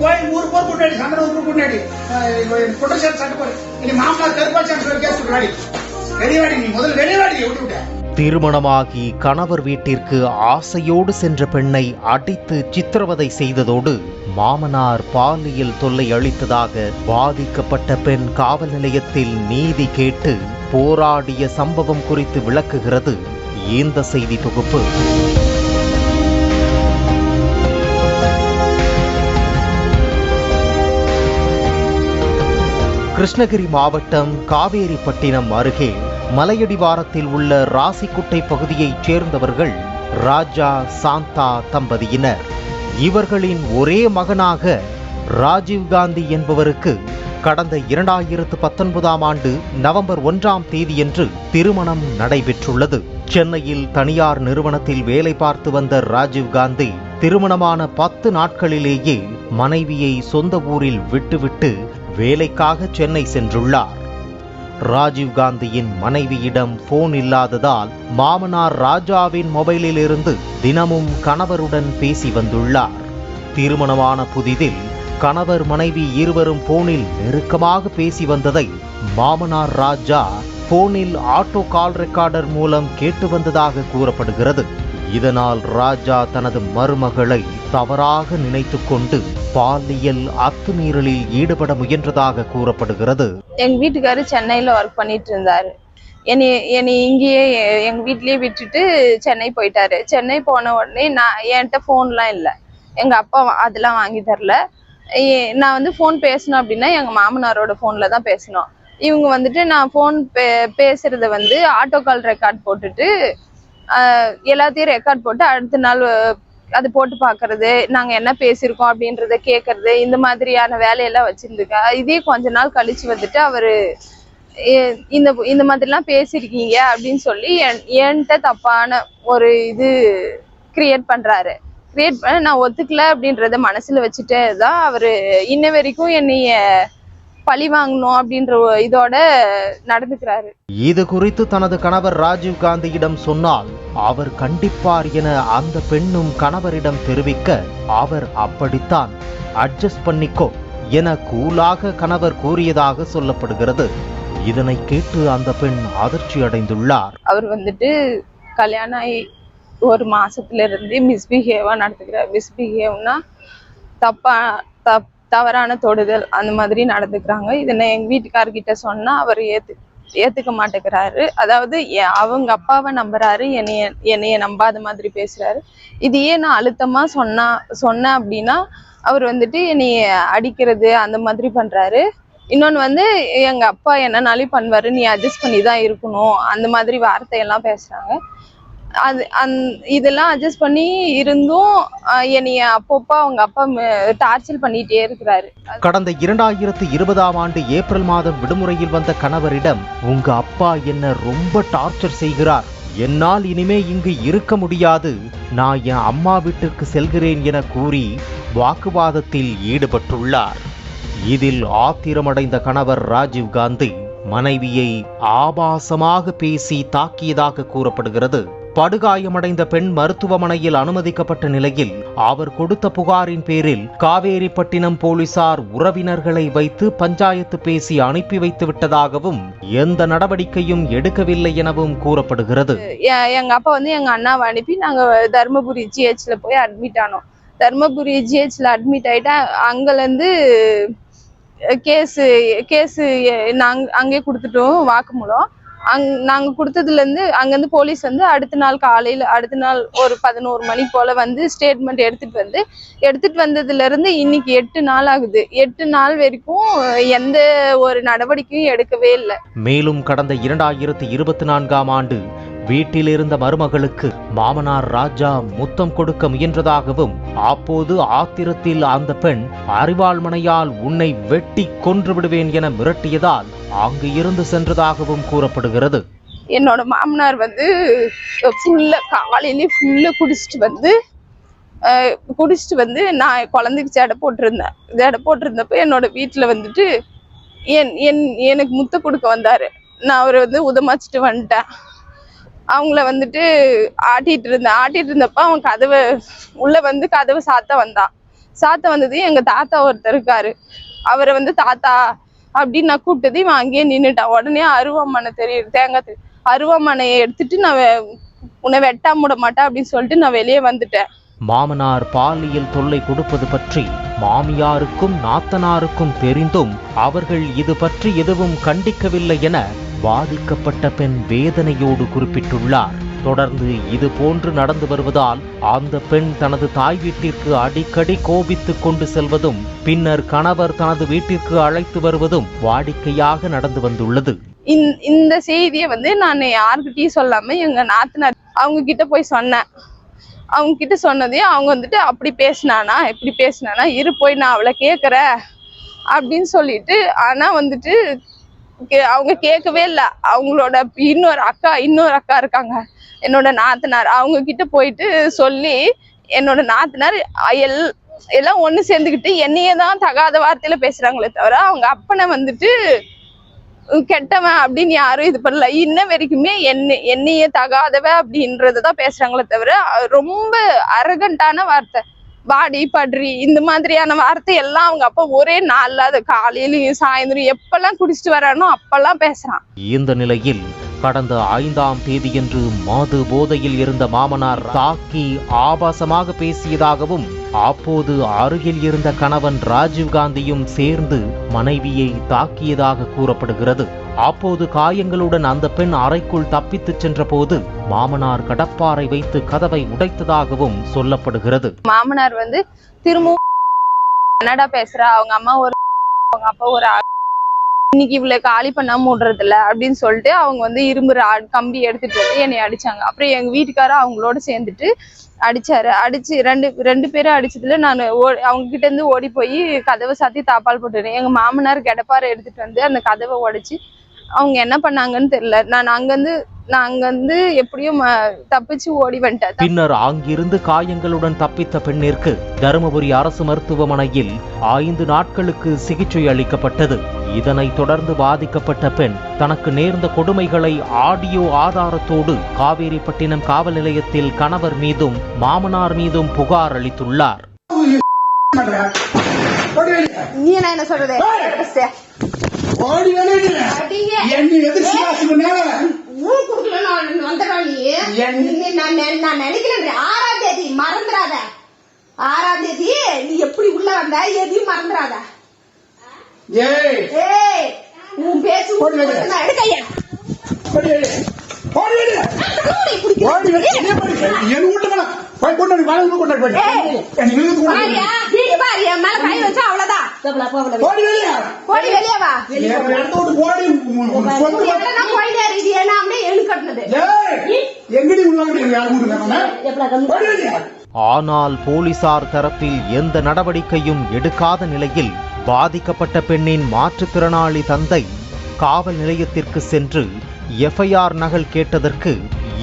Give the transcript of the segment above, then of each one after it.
கோயில் ஊர் போர் கொண்டாடி சந்திர ஊருக்கு கொண்டாடி குற்றச்சாட்டு சட்டப்படி நீ மாமனார் கருப்பாச்சான் சொல்லி கேஸ் கொண்டாடி வெளியாடி நீ முதல்ல வெளியாடி விட்டு விட்ட. திருமணமாகி கணவர் வீட்டிற்கு ஆசையோடு சென்ற பெண்ணை அடித்து சித்திரவதை செய்ததோடு மாமனார் பாலியல் தொல்லை அளித்ததாக பாதிக்கப்பட்ட பெண் காவல் நிலையத்தில் நீதி கேட்டு போராடிய சம்பவம் குறித்து விளக்குகிறது. இந்த செய்தி தொகுப்பு. கிருஷ்ணகிரி மாவட்டம் காவேரிப்பட்டினம் அருகே மலையடிவாரத்தில் உள்ள ராசிக்குட்டை பகுதியைச் சேர்ந்தவர்கள் ராஜா சாந்தா தம்பதியினர். இவர்களின் ஒரே மகனாக ராஜீவ்காந்தி என்பவருக்கு கடந்த இரண்டாயிரத்து பத்தொன்பதாம் ஆண்டு நவம்பர் ஒன்றாம் தேதியன்று திருமணம் நடைபெற்றுள்ளது. சென்னையில் தனியார் நிறுவனத்தில் வேலை பார்த்து வந்த ராஜீவ்காந்தி திருமணமான பத்து நாட்களிலேயே மனைவியை சொந்த ஊரில் விட்டுவிட்டு வேலைக்காக சென்னை சென்றுள்ளார். ராஜீவ்காந்தியின் மனைவியிடம் போன் இல்லாததால் மாமனார் ராஜாவின் மொபைலில் இருந்து தினமும் கணவருடன் பேசி வந்துள்ளார். திருமணமான புதிதில் கணவர் மனைவி இருவரும் போனில் நெருக்கமாக பேசி வந்ததை மாமனார் ராஜா போனில் ஆட்டோ கால் ரெக்கார்டர் மூலம் கேட்டு வந்ததாக கூறப்படுகிறது. இதனால் ராஜா தனது மருமகளை தவறாக நினைத்து கொண்டு பாலியல் அத்துமீறலில் ஈடுபட முயன்றதாக கூறப்படுகிறது. எங்க வீட்டுக்காரு சென்னையில ஒர்க் பண்ணிட்டு இருந்தாரு. என்னை என்னை இங்கேயே எ- எங்க வீட்லயே விட்டுட்டு சென்னை போயிட்டாரு. சென்னை போன உடனே நான் என்கிட்ட ஃபோன்லாம் இல்லை. எங்க அப்பா அதெல்லாம் வாங்கி தரல. ஏ- நான் வந்து ஃபோன் பேசணும் அப்படின்னா எங்க மாமனாரோட ஃபோன்ல தான் பேசணும். இவங்க வந்துட்டு நான் ஃபோன் பே பேசுறத வந்து ஆட்டோ கால் ரெக்கார்ட் போட்டுட்டு எல்லாத்தையும் ரெக்கார்ட் போட்டு அடுத்த நாள் அது போட்டு பார்க்கறது நாங்க என்ன பேசியிருக்கோம் அப்படின்றத கேட்கறது இந்த மாதிரியான வேலையெல்லாம் வச்சிருந்துக்க இதே கொஞ்ச நாள் கழிச்சு வந்துட்டு அவரு எ- இந்த இந்த மாதிரிலாம் பேசியிருக்கீங்க அப்படின்னு சொல்லி என்- என்கிட்ட தப்பான ஒரு இது கிரியேட் பண்றாரு. கிரியேட் பண்ண நான் ஒத்துக்கல அப்படின்றத மனசுல வச்சுட்டே தான் அவரு இன்ன வரைக்கும் என்னைய பழி வாங்கணும் அப்படின்ற இதோட நடந்துக்கிறாரு. இது குறித்து தனது கணவர் ராஜீவ் காந்தியிடம் சொன்னால் அவர் கண்டிப்பார் என அந்த பெண்ணும் கணவரிடம் தெரிவிக்க அவர் அப்படித்தான் அட்ஜஸ்ட் பண்ணிக்கோ என கூலாக கணவர் கூறியதாக சொல்லப்படுகிறது. இதனை கேட்டு அந்த பெண் அதிர்ச்சி அடைந்துள்ளார். அவர் வந்துட்டு கல்யாணம் ஆகி ஒரு மாசத்துல இருந்து மிஸ்பிஹேவா நடந்துக்கிறார் மிஸ்பிஹேவ்னா தப்பா தப் தவறான தொடுதல் அந்த மாதிரி நடந்துக்கிறாங்க. இதை நான் எங்க வீட்டுக்காரர்கிட்ட சொன்னா அவர் ஏத்து ஏத்துக்க மாட்டேங்கிறாரு. அதாவது அவங்க அப்பாவை நம்புறாரு என்னைய என்னைய நம்பாத மாதிரி பேசுறாரு. இதையே நான் அழுத்தமா சொன்னா சொன்னேன் அப்படின்னா அவர் வந்துட்டு என்னைய அடிக்கிறது அந்த மாதிரி பண்றாரு. இன்னொன்னு வந்து எங்க அப்பா என்னனாலும் பண்ணுவாரு நீ அட்ஜஸ்ட் பண்ணி தான் இருக்கணும். அந்த மாதிரி வார்த்தையெல்லாம் பேசுறாங்க. அது அந் இதெல்லாம் அட்ஜஸ்ட் பண்ணி இருந்தும் என்னைய அப்பப்போ அவங்க அப்பா டார்ச்சர் பண்ணிட்டே இருக்கிறாரு. கடந்த இரண்டாயிரத்து இருபதாம் ஆண்டு ஏப்ரல் மாதம் விடுமுறையில் வந்த கணவரிடம் உங்க அப்பா என்ன ரொம்ப டார்ச்சர் செய்கிறார். என்னால் இனிமே இங்கு இருக்க முடியாது. நான் என் அம்மா வீட்டிற்கு செல்கிறேன் என கூறி வாக்குவாதத்தில் ஈடுபட்டுள்ளார். இதில் ஆத்திரமடைந்த கணவர் ராஜீவ் காந்தி மனைவியை ஆபாசமாக பேசி தாக்கியதாக கூறப்படுகிறது. படுகாயமடைந்த பெண் மருத்துவமனையில் அனுமதிக்கப்பட்ட நிலையில் அவர் கொடுத்த புகாரின் பேரில் காவேரிப்பட்டினம் போலீசார் உறவினர்களை வைத்து பஞ்சாயத்து பேசி அனுப்பி வைத்து விட்டதாகவும் எந்த நடவடிக்கையும் எடுக்கவில்லை எனவும் கூறப்படுகிறது. எ- எங்க அப்பா வந்து எங்க அண்ணாவை அனுப்பி நாங்க தருமபுரி ஜிஹெச்ல போய் அட்மிட் ஆனோம். தருமபுரி ஜிஹெச்ல அட்மிட் ஆயிட்டா அங்கேருந்து கேஸு கேஸு நாங்க அங்கே கொடுத்துட்டோம் வாக்குமூலம். அங் நாங்க கொடுத்ததுலேருந்து அங்கேருந்து போலீஸ் வந்து அடுத்த நாள் காலையில அடுத்த நாள் ஒரு பதினோரு மணி போல வந்து ஸ்டேட்மெண்ட் எடுத்துட்டு வந்து எடுத்துட்டு வந்ததுல இருந்து இன்னைக்கு எட்டு நாள் ஆகுது. எட்டு நாள் வரைக்கும் எந்த ஒரு நடவடிக்கையும் எடுக்கவே இல்லை. மேலும் கடந்த இரண்டாயிரத்தி இருபத்தி நான்காம் ஆண்டு வீட்டில் இருந்த மருமகளுக்கு மாமனார் ராஜா முத்தம் கொடுக்க முயன்றதாகவும் அப்போது ஆத்திரத்தில் அந்த பெண் அறிவாள்மனையால் உன்னை வெட்டி கொன்று விடுவேன் என மிரட்டியதால் அங்கு இருந்து சென்றதாகவும் கூறப்படுகிறது. என்னோட மாமனார் வந்து ஃபுல்லா காலையிலேயே ஃபுல்லா குடிச்சிட்டு வந்து அஹ், குடிச்சிட்டு வந்து நான் குழந்தைக்கு ஜடை போட்டிருந்தேன். ஜடை போட்டிருந்தப்ப என்னோட வீட்டில் வந்துட்டு என் என் எனக்கு முத்த கொடுக்க வந்தாரு. நான் அவரை வந்து உதமாச்சிட்டு வந்துட்டேன். அவங்கள வந்துட்டு ஆட்டிட்டு இருந்தேன் ஆட்டிட்டு இருந்தப்ப அவன் கதவை உள்ள வந்து கதவை சாத்த வந்தான். சாத்த வந்தது எங்க தாத்தா ஒருத்தர் இருக்காரு. அவரை வந்து தாத்தா அப்படின்னு நான் கூப்பிட்டது இவன் அங்கேயே நின்னுட்டான். உடனே அருவாமனை தெரியுது தேங்காய் அருவாமனையை எடுத்துட்டு நான் உன்னை வெட்டா விட மாட்டேன் அப்படின்னு சொல்லிட்டு நான் வெளியே வந்துட்டேன். மாமனார் பாலியல் தொல்லை கொடுப்பது பற்றி மாமியாருக்கும் நாத்தனாருக்கும் தெரிந்தும் அவர்கள் இது பற்றி எதுவும் கண்டிக்கவில்லை என பாதிக்கப்பட்ட பெண் வேதனையோடு குறிப்பிட்டுள்ளார். தொடர்ந்து இது போன்று நடந்து வருவதால் அந்த பெண் தனது தாய் வீட்டிற்கு அடிக்கடி கோபித்துக் கொண்டு செல்வதும் பின்னர் கணவர் தனது வீட்டிற்கு அழைத்து வருவதும் வாடிக்கையாக நடந்து வந்துள்ளது. இந்த- இந்த செய்தியை வந்து நான் யாருக்கிட்டையும் சொல்லாம எங்க நாத்தனார் அவங்க கிட்ட போய் சொன்னேன். அவங்க கிட்ட சொன்னதையும் அவங்க வந்துட்டு அப்படி பேசினானா இப்படி பேசினானா இரு போய் நான் அவளை கேக்குறேன் அப்படின்னு சொல்லிட்டு ஆனா வந்துட்டு அவங்க கேட்கவே இல்லை. அவங்களோட இன்னொரு அக்கா இன்னொரு அக்கா இருக்காங்க. என்னோட நாத்தனார். அவங்க கிட்ட போயிட்டு சொல்லி என்னோட நாத்தனார் எல் எல்லாம் ஒண்ணு சேர்ந்துக்கிட்டு என்னையே தான் தகாத வார்த்தையில பேசுறாங்களே தவிர அவங்க அப்பனை வந்துட்டு கெட்டவன் அப்படின்னு யாரும் இது பண்ணல. இன்ன வரைக்குமே என்ன என்னையே தகாதவ அப்படின்றதான் பேசுறாங்களே தவிர ரொம்ப அரகண்டான வார்த்தை. வாடி பட்ரி இந்த மாதிரியான வார்த்தை எல்லாம் அவங்க அப்பா ஒரே நாள்ல அது காலையிலயும் சாயந்தரம் எப்பெல்லாம் குடிச்சிட்டு வரானோ அப்பெல்லாம் பேசுறான். இந்த நிலையில் கடந்த ஐந்தாம் தேதியன்று மாது போதையில் இருந்த மாமனார் தாக்கி ஆபாசமாக பேசியதாகவும் அப்போது அருகில் இருந்த கணவன் ராஜீவ்காந்தியும் சேர்ந்து மனைவியை தாக்கியதாக கூறப்படுகிறது. அப்போது காயங்களுடன் அந்த பெண் அறைக்குள் தப்பித்துச் சென்றபோது மாமனார் கடப்பாறை வைத்து கதவை உடைத்ததாகவும் சொல்லப்படுகிறது. மாமனார் வந்து திரும்பவும் கன்னடா பேசுறா அவங்க அம்மா ஒரு அவங்க அப்பா ஒரு இன்னைக்கு இவ்வளவு காலி பண்ணாம விடுறது இல்ல அப்படின்னு சொல்லிட்டு அவங்க வந்து இரும்பு கம்பி எடுத்துட்டு வந்து என்னை அடிச்சாங்க. அப்புறம் எங்க வீட்டுக்காரர் அவங்களோட சேர்ந்துட்டு அடிச்சாரு. அடிச்சு ரெண்டு ரெண்டு பேரும் அடிச்சதுல நான் அவங்க கிட்ட இருந்து ஓடி போய் கதவை சாத்தி தாப்பால் போட்டுட்டேன். எங்க மாமனார் கிடப்பாறை எடுத்துட்டு வந்து அந்த கதவை உடைச்சு அவங்க என்ன பண்ணாங்கன்னு தெரியல. நான் அங்கிருந்து நான் அங்கிருந்து எப்படியும் ம- தப்பிச்சு ஓடி வந்துட்டேன். பின்னர் அங்கிருந்து காயங்களுடன் தப்பித்த பெண்ணிற்கு தருமபுரி அரசு மருத்துவமனையில் ஐந்து நாட்களுக்கு சிகிச்சை அளிக்கப்பட்டது. இதனைத் தொடர்ந்து பாதிக்கப்பட்ட பெண் தனக்கு நேர்ந்த கொடுமைகளை ஆடியோ ஆதாரத்தோடு காவேரிப்பட்டினம் காவல் நிலையத்தில் கணவர் மீதும் மாமனார் மீதும் புகார் அளித்துள்ளார். நீ என்ன சொல்றது? நான் நினைக்கிறேன் தேதி மறந்துடாத. ஆறாம் தேதி நீ எப்படி உள்ள வந்த? எதையும் மறந்துடாத. ஏய் ஏய் உன் பேச்சு போடு வெளியே. எடுக்கையா ஓடி வெளியே. ஓடி வெளியே. ஓடி வெளியே. என்னைய பாரு. என் வீட்டு மேல போய் கொண்டு வந்து வாழை கொண்டு போய் ஏய். என்னை இழுத்து கொண்டு வந்து. பாரியா நீ பாரு என் மேல கை வச்சா அவ்வளவுதான் ஓடி வெளியே. போடி வெளியே வா என் இடத்த விட்டு ஓடி உன் உன் சொந்த உன் எவ்வளவு நான் போயிட்டே இருக்குது ஏன்னா அப்படியே எழு கட்டுனது ஏய், எங்கடி உள்ள யார் வீட்டு வேணும் ஓடி வெளியே. ஆனால் போலீசார் தரப்பில் எந்த நடவடிக்கையும் எடுக்காத நிலையில் பாதிக்கப்பட்ட பெண்ணின் மாற்றுத்திறனாளி தந்தை காவல் நிலையத்திற்கு சென்று எஃப்ஐஆர் நகல் கேட்டதற்கு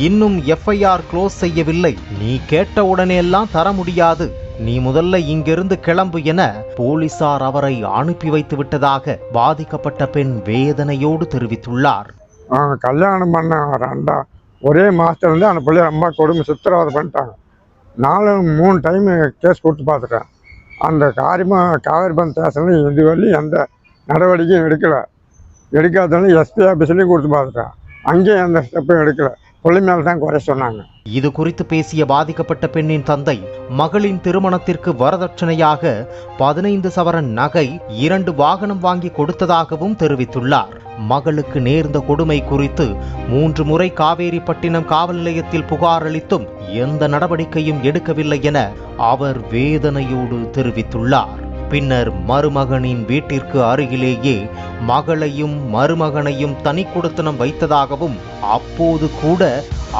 இன்னும் எஃப்ஐஆர் க்ளோஸ் செய்யவில்லை. நீ கேட்ட உடனேயெல்லாம் தர முடியாது. நீ முதல்ல இங்கிருந்து கிளம்பு என போலீசார் அவரை அனுப்பி வைத்து விட்டதாக பாதிக்கப்பட்ட பெண் வேதனையோடு தெரிவித்துள்ளார். கல்யாணம் பண்ண ரெண்டா ஒரே மாதத்துலேருந்து அந்த பிள்ளைய ரொம்ப கொடுமை சித்திரவதை பண்ணிட்டாங்க. நாலு மூணு டைம் கேஸ் கொடுத்து பார்த்துட்டேன். அந்த காரியமாக காவேரி பந்த் இது வரலையும் எந்த நடவடிக்கையும் எடுக்கலை. எடுக்காதனால எஸ்பி ஆஃபீஸ்லேயும் கொடுத்து பார்த்துட்டேன். அங்கேயும் எந்த ஸ்டெப்பும் எடுக்கலை. பிள்ளை தான் குறை சொன்னாங்க. இது குறித்து பேசிய பாதிக்கப்பட்ட பெண்ணின் தந்தை மகளின் திருமணத்திற்கு வரதட்சணையாக பதினைந்து சவரன் நகை இரண்டு வாகனம் வாங்கி கொடுத்ததாகவும் தெரிவித்துள்ளார். மகளுக்கு நேர்ந்த கொடுமை குறித்து மூன்று முறை காவேரிப்பட்டினம் காவல் நிலையத்தில் புகார் அளித்தும் எந்த நடவடிக்கையும் எடுக்கவில்லை என அவர் வேதனையோடு தெரிவித்துள்ளார். பின்னர் மருமகனின் வீட்டிற்கு அருகிலேயே மகளையும் மருமகனையும் தனி குடுத்தனம் வைத்ததாகவும் அப்போது கூட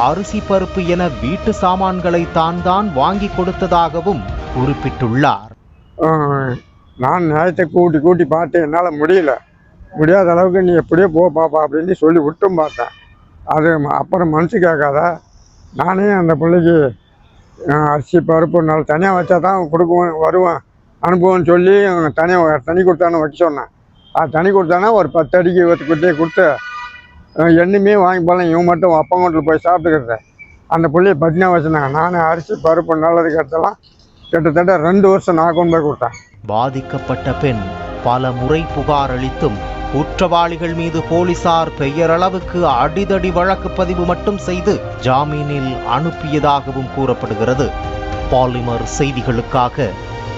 அரிசி பருப்பு என வீட்டு சாமான்களை தான் தான் வாங்கி கொடுத்ததாகவும் குறிப்பிட்டுள்ளார். நான் நேரத்தை கூட்டி கூட்டி பார்த்து என்னால் முடியல. முடியாத அளவுக்கு நீ எப்படியோ போ பாப்பா அப்படின்னு சொல்லி விட்டும் பார்த்தேன். அது அப்புறம் மனசு கேட்காத. நானே அந்த பிள்ளைக்கு அரிசி பருப்பு நாள் தனியாக வச்சா தான் கொடுக்குவேன் வருவேன். அனுபவம்னு சொல்லி தனியாக தனி கொடுத்தானு வைக்க சொன்னேன். அது தனி கொடுத்தானா ஒரு பத்து அடிக்கு இருபத்தி குட்டியை கொடுத்து எண்ணுமே வாங்கி போகலாம் இவன் மட்டும் அப்பா வீட்டில் போய் சாப்பிட்டுக்கிறது. அந்த பிள்ளைய பத்தினா வச்சுனாங்க நானும் அரிசி பருப்பு நல்லதுக்கு எடுத்தெல்லாம் கிட்டத்தட்ட ரெண்டு வருஷம் நான் கொண்டு போய் கொடுத்தேன். பாதிக்கப்பட்ட பெண் பல முறை புகார் அளித்தும் குற்றவாளிகள் மீது போலீசார் பெயரளவுக்கு அடிதடி வழக்கு பதிவு மட்டும் செய்து ஜாமீனில் அனுப்பியதாகவும் கூறப்படுகிறது. பாலிமர் செய்திகளுக்காக